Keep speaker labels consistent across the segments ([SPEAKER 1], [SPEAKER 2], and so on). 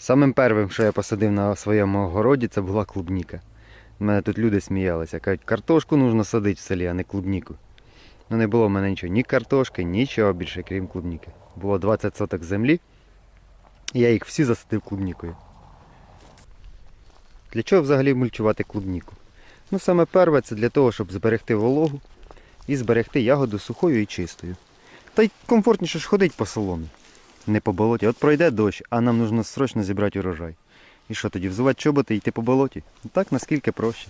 [SPEAKER 1] Самим першим, що я посадив на своєму городі, це була клубніка. У мене тут люди сміялися. Кажуть, картошку нужно садити в селі, а не клубніку. Ну не було в мене нічого, ні картошки, нічого більше, крім клубніки. Було 20 соток землі, і я їх всі засадив клубнікою. Для чого взагалі мульчувати клубніку? Ну, саме перше, це для того, щоб зберегти вологу і зберегти ягоду сухою і чистою. Та й комфортніше ж ходить по соломі, не по болоті. От пройде дощ, а нам нужно срочно зібрати урожай. І що тоді, взувати чоботи і йти по болоті? Так наскільки проще.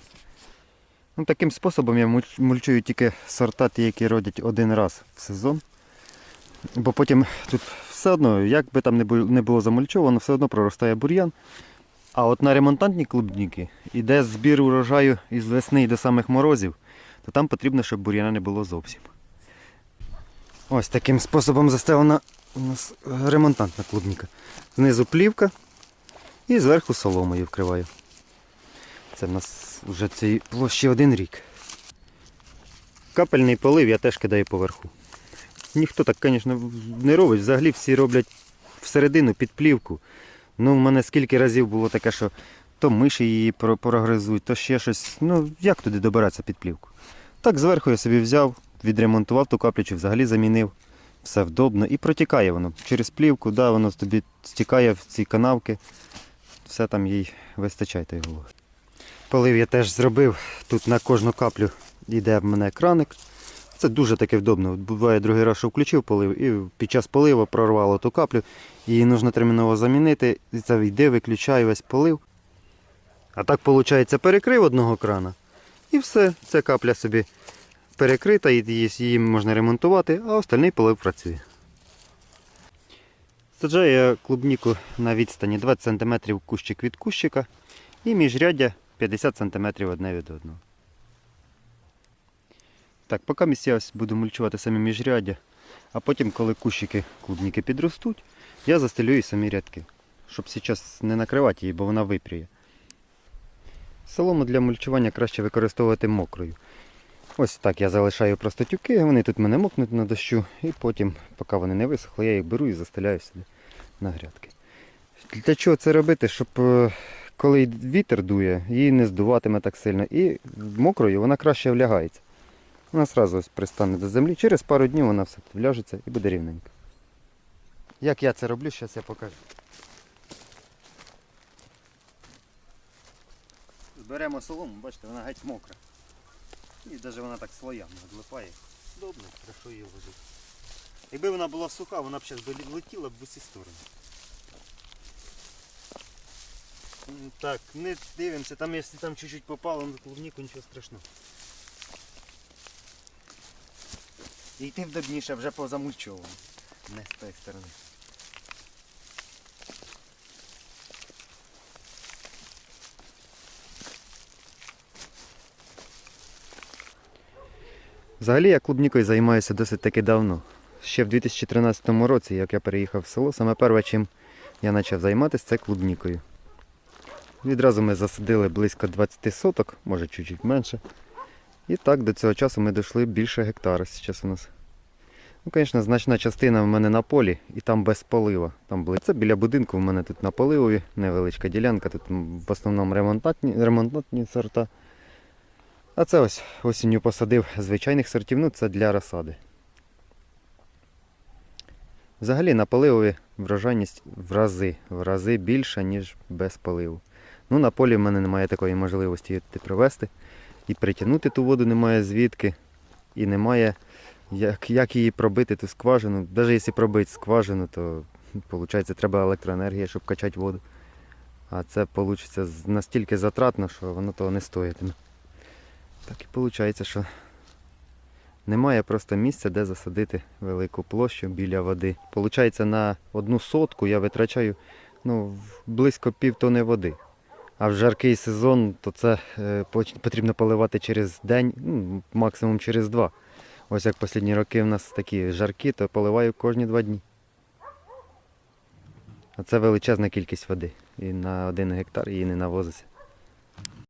[SPEAKER 1] Ну, таким способом я мульчую тільки сорта, ті, які родять один раз в сезон. Бо потім тут все одно, як би там не було замульчовано, все одно проростає бур'ян. А от на ремонтантні клубніки іде збір урожаю із весни і до самих морозів, то там потрібно, щоб бур'яна не було зовсім. Ось таким способом застелена у нас ремонтантна клубніка. Знизу плівка і зверху соломою вкриваю. Це в нас вже цій площі один рік. Капельний полив я теж кидаю поверху. Ніхто так, звісно, не робить. Взагалі всі роблять всередину під плівку. Ну, в мене скільки разів було таке, що то миші її про- прогризують, то ще щось. Ну, як туди добиратися під плівку? Так зверху я собі взяв, відремонтував ту каплю, взагалі замінив. Все вдобно і протікає воно. Через плівку, да, воно тобі стікає в ці канавки. Все там їй вистачає тої вологи. Полив я теж зробив. Тут на кожну каплю йде в мене краник. Це дуже таке вдобно. Буває другий раз, що включив полив, і під час поливу прорвало ту каплю. Її потрібно терміново замінити. І це йде, виключаю весь полив. А так, виходить, перекрив одного крана. І все, ця капля собі перекрита, і її, можна ремонтувати, а остальний полив працює. Саджаю я клубніку на відстані 20 см кущик від кущика і міжряддя 50 см одне від одного. Так, поки місця буду мульчувати самі міжряддя, а потім, коли кущики клубніки підростуть, я застелю і самі рядки, щоб зараз не накривати її, бо вона випріє. Солому для мульчування краще використовувати мокрою. Ось так я залишаю просто тюки, вони тут мене мокнуть на дощу, і потім, поки вони не висохли, я їх беру і заставляю собі на грядки. Для чого це робити? Щоб е, коли вітер дує, її не здуватиме так сильно. І мокрою вона краще влягається. Вона одразу пристане до землі. Через пару днів вона все вляжеться і буде рівненько. Як я це роблю, зараз я покажу. Беремо солому, бачите, вона геть мокра. І навіть вона так слоями відлипає. Добре, хорошо її ложити. Якби вона була суха, вона б зараз летіла б в усі сторони. Так, не дивимося, там якщо там чуть-чуть попало на клубніку, нічого страшного. І йти вдобніше вже позамульчовано. Не з тої сторони. Взагалі я клубнікою займаюся досить таки давно. Ще в 2013 році, як я переїхав в село, саме перше, чим я почав займатися, це клубнікою. Відразу ми засадили близько 20 соток, може чуть-чуть менше. І так до цього часу ми дійшли більше гектара зараз у нас. Ну, звісно, значна частина в мене на полі і там без полива. Там були. Це біля будинку в мене тут на поливові, невеличка ділянка, тут в основному ремонтантні, ремонтантні сорта. А це ось осінню посадив звичайних сортів, ну це для розсади. Взагалі на поливові врожайність в рази, в рази більша, ніж без поливу. Ну, на полі в мене немає такої можливості її привезти. І притягнути ту воду немає звідки. І немає як, як її пробити, ту скважину. Навіть якщо пробити скважину, то виходить, треба електроенергія, щоб качати воду. А це вийде настільки затратно, що воно того не стоїтиме. Так і виходить, що немає просто місця, де засадити велику площу біля води. Получається, на одну сотку я витрачаю ну, близько півтони води. А в жаркий сезон то це е, потрібно поливати через день, ну, максимум через два. Ось як останні роки в нас такі жаркі, то поливаю кожні два дні. А це величезна кількість води. І на один гектар її не навозиться.